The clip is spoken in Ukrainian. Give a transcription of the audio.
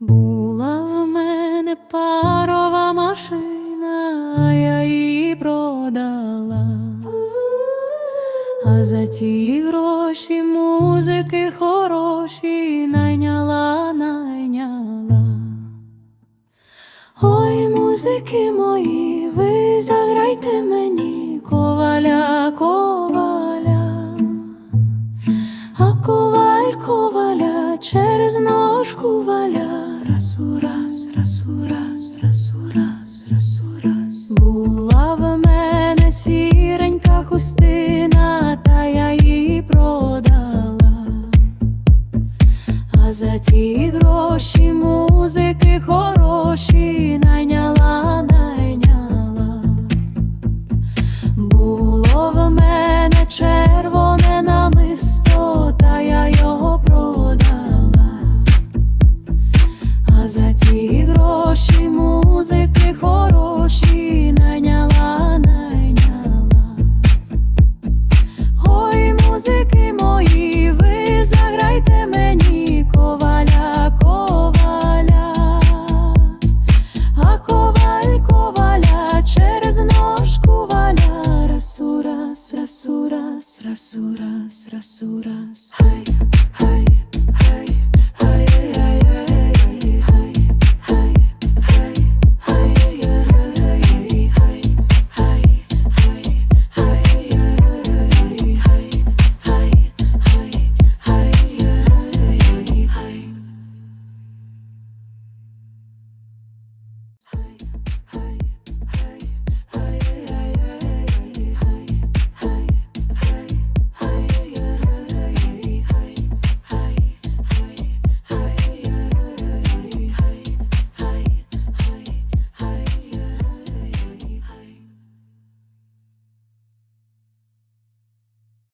Була в мене парова машина, я її продала. А за ті гроші музики хороші найняла, найняла. Ой, музики мої, ви заграйте мені коваля, коваля, а коваль коваля через ножку валя, раз у раз, раз у раз, раз у раз, раз у раз. Була в мене сіренька хустина, та я її продала. А за ті гроші музики хороші найняла. А за ті гроші музики хороші найняла, найняла. Ой, музики мої, ви заграйте мені коваля, коваля, а коваль коваля через ножку валя, раз у раз, раз у раз, раз у раз, раз у раз. Хай, хай, high.